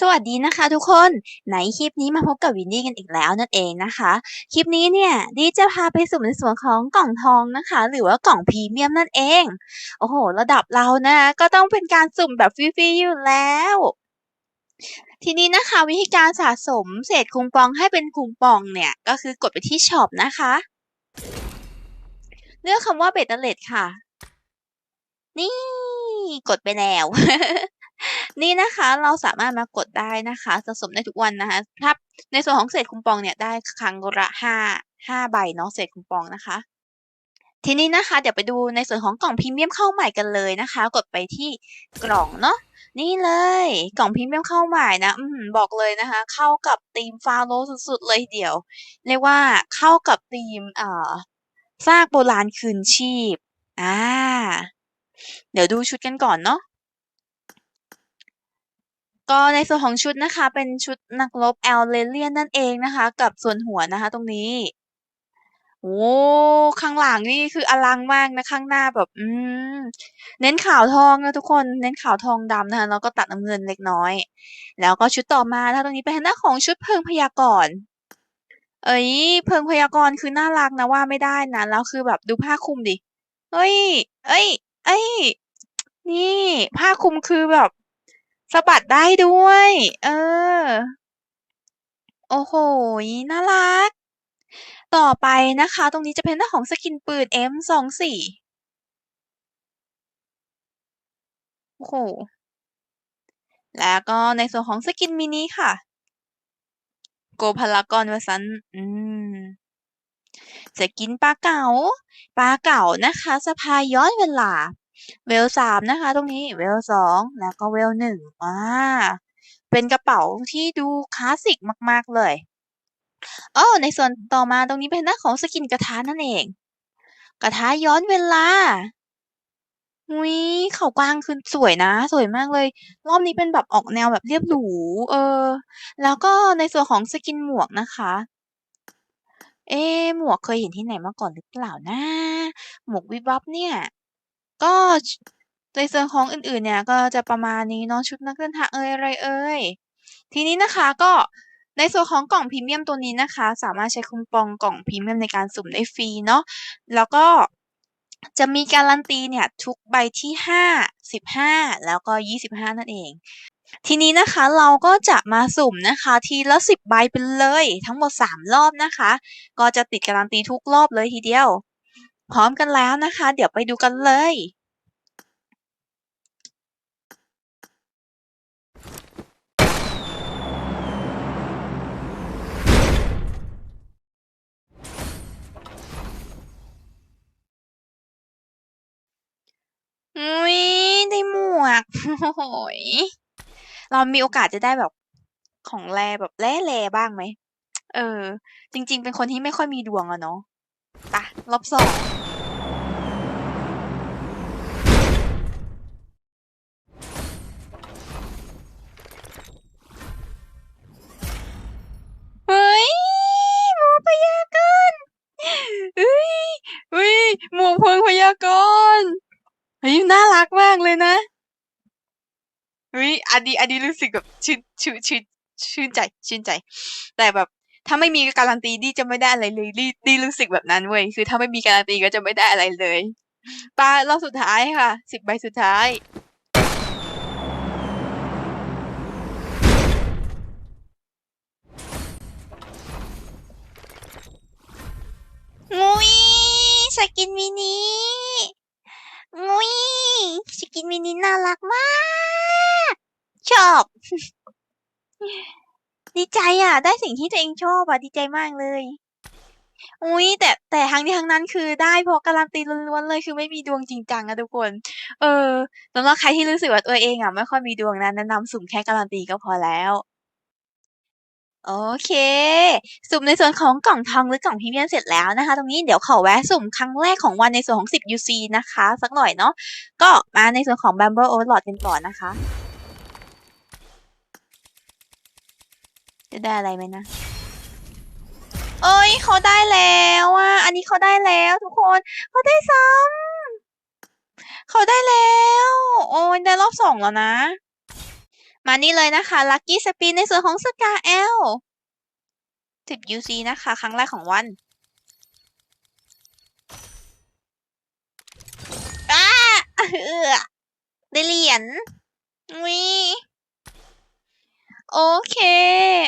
สวัสดีนะคะทุกคนในคลิปนี้มาพบกับวินดี้กันอีกแล้วนั่นเองนะคะ คลิปนี้เนี่ยดีจะพาไปสุ่มในส่วนของกล่องทองนะคะ หรือว่ากล่องพรีเมียมนั่นเอง โอ้โห ระดับเรานะก็ต้องเป็นการสุ่มแบบฟรีๆอยู่แล้ว ทีนี้นะคะวิธีการสะสมเศษคูปองให้เป็นคูปองเนี่ย ก็คือกดไปที่ช็อปนะคะ เลือกคำว่าเบตเตอร์เลดค่ะ นี่กดไปแล้ว นี่นะคะเราสามารถมากดได้นะคะสะสมได้ทุกวันนะคะถ้าในส่วนของเศษคูปองเนี่ยได้ครั้งละห้าห้าใบเนาะเศษคูปองนะคะ ทีนี้นะคะเดี๋ยวไปดูในส่วนของกล่องพรีเมียมเข้าใหม่กันเลยนะคะ กดไปที่กล่องเนาะนี่เลยกล่องพรีเมียมเข้าใหม่นะอืบอกเลยนะคะ เข้ากับธีมฟาโรสุดๆเลยเดียว เรียกว่าเข้ากับธีมเอ่อซากโบราณคืนชีพอ่าเดี๋ยวดูชุดกันก่อนเนาะ ก็ในส่วนของชุดนะคะ เป็นชุดนักรบแอลเลเลียนนั่นเองนะคะ กับส่วนหัวนะคะ ตรงนี้โอ้ข้างหลังนี่คืออลังมากนะข้างหน้าแบบ อืมเน้นขาวทองนะทุกคนเน้นขาวทองดำนะคะแล้วก็ตัดน้ำเงินเล็กน้อย แล้วก็ชุดต่อมานะะตรงนี้เป็นทางด้าของชุดเพิงพยากรณ์เอ้ยเพิงพยากรณ์คือน่ารักนะว่าไม่ได้นะแล้วคือแบบดูผ้าคลุมดิเฮ้ย เอ้ย เอ้ย นี่ ผ้าคลุมคือแบบ สะบัดได้ด้วย เออ โอ้โห น่ารัก ต่อไปนะคะ ตรงนี้จะเป็นหน้าของสกินปืน M24 โอ้โห แล้วก็ในส่วนของสกินมินิค่ะ โกพารากอนวสัน อืมสกินปลาเก๋า ปลาเก๋านะคะสะพายย้อนเวลา เวลสามนะคะ ตรงนี้เวลสองแล้วก็เวลหนึ่งอ่าเป็นกระเป๋าที่ดูคลาสสิกมาก ๆ เลยโอ๋อในส่วนต่อมาตรงนี้เป็นหน้าของสกินกระทะนั่นเอง กระทะย้อนเวลาอุ้ยเขากวางคือสวยนะ สวยมากเลย รอบนี้เป็นแบบออกแนวแบบเรียบหรูเออ แล้วก็ในส่วนของสกินหมวกนะคะ เอ๊หมวกเคยเห็นที่ไหนมาก่อนหรือเปล่านะ หมวกวิบวับเนี่ย ก็ในส่วนของอื่นๆเนี่ยก็จะประมาณนี้เนาะชุดนักเดินทางเอยอะไรเอยทีนี้นะคะก็ในส่วนของกล่องพรีเมียมตัวนี้นะคะ สามารถใช้คูปองกล่องพรีเมียมในการสุ่มได้ฟรีเนาะแล้วก็จะมีการันตีเนี่ยทุกใบที่ห้าสิบห้าแล้วก็ยี่สิบห้านั่นเอง ทีนี้นะคะเราก็จะมาสุ่มนะคะ ทีละสิบใบไปเลย ทั้งหมดสามรอบนะคะ ก็จะติดการันตีทุกรอบเลยทีเดียว พร้อมกันแล้วนะคะ เดี๋ยวไปดูกันเลย อุ้ยได้หมวกโอ้โหยเรามีโอกาสจะได้แบบของแรแบบแร่แรบ้างไหม เออ จริง ๆ เป็นคนที่ไม่ค่อยมีดวงอะเนาะ ปะรอบสองเฮ้ยหมูพยากรณ์เฮ้ยเฮ้ยหมูเพิงพยากรณ์เฮ้ยน่ารักมากเลยนะเฮ้ยอันนี้อันนี้รู้สึกแบบชื่นชื่นชื่นชื่นใจชื่นใจ แต่แบบ ถ้าไม่มีการันตีดีจะไม่ได้อะไรเลยดีดีรู้สึกแบบนั้นเว้ยคือถ้าไม่มีการันตีก็จะไม่ได้อะไรเลยปลารอบสุดท้ายค่ะสิบใบสุดท้ายงุยสกินมินิงุยสกินมินิน่ารักมาก ชอบ ดีใจอะ ได้สิ่งที่ตัวเองชอบอะดีใจมากเลย อุ้ยแต่แต่ทั้งนี้ทั้งนั้นคือได้เพราะการันตีล้วนๆเลยคือไม่มีดวงจริงจังอะทุกคน เออสำหรับใครที่รู้สึกว่าตัวเองอะไม่ค่อยมีดวงนะแนะนำสุ่มแค่การันตีก็พอแล้วโอเค สุ่มในส่วนของกล่องทองหรือกล่องพรีเมียมเสร็จแล้วนะคะ ตรงนี้เดี๋ยวขอแวะสุ่มครั้งแรกของวันในส่วนของ 10 UC นะคะ สักหน่อยเนาะก็มาในส่วนของ Bumble Overlord กันก่อนนะคะ จะได้อะไรไหมนะ เอ้ยเขาได้แล้วอะ อันนี้เขาได้แล้วทุกคน เขาได้ซ้ำเขาได้แล้ว โอ้ยได้รอบสองแล้วนะ มานี่เลยนะคะลัคกี้สปินในส่วนของสกาเอล10 UC นะคะ ครั้งแรกของวันอ้าเออได้เหรียญวิ โอเค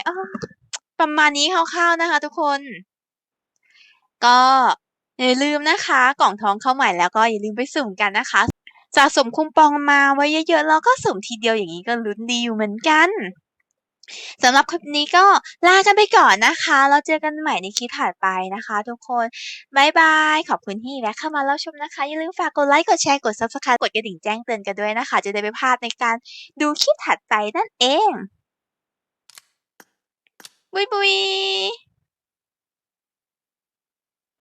อประมาณนี้คร่าวๆนะคะ ทุกคน ก็อย่าลืมนะคะ กล่องทองเข้าใหม่แล้วก็อย่าลืมไปสุ่มกันนะคะสะสมคูปองมาไว้เยอะๆแล้วก็สุ่มทีเดียวอย่างนี้ก็ลุ้นดีอยู่เหมือนกันสำหรับคลิปนี้ก็ลากันไปก่อนนะคะเราเจอกันใหม่ในคลิปถัดไปนะคะ ทุกคนบายบาย ขอบคุณที่แวะเข้ามารับชมนะคะ อย่าลืมฝากกดไลค์ กดแชร์ กด subscribe กดกระดิ่งแจ้งเตือนกันด้วยนะคะ จะได้ไม่พลาดในการดูคลิปถัดไปนั่นเอง บุยบุย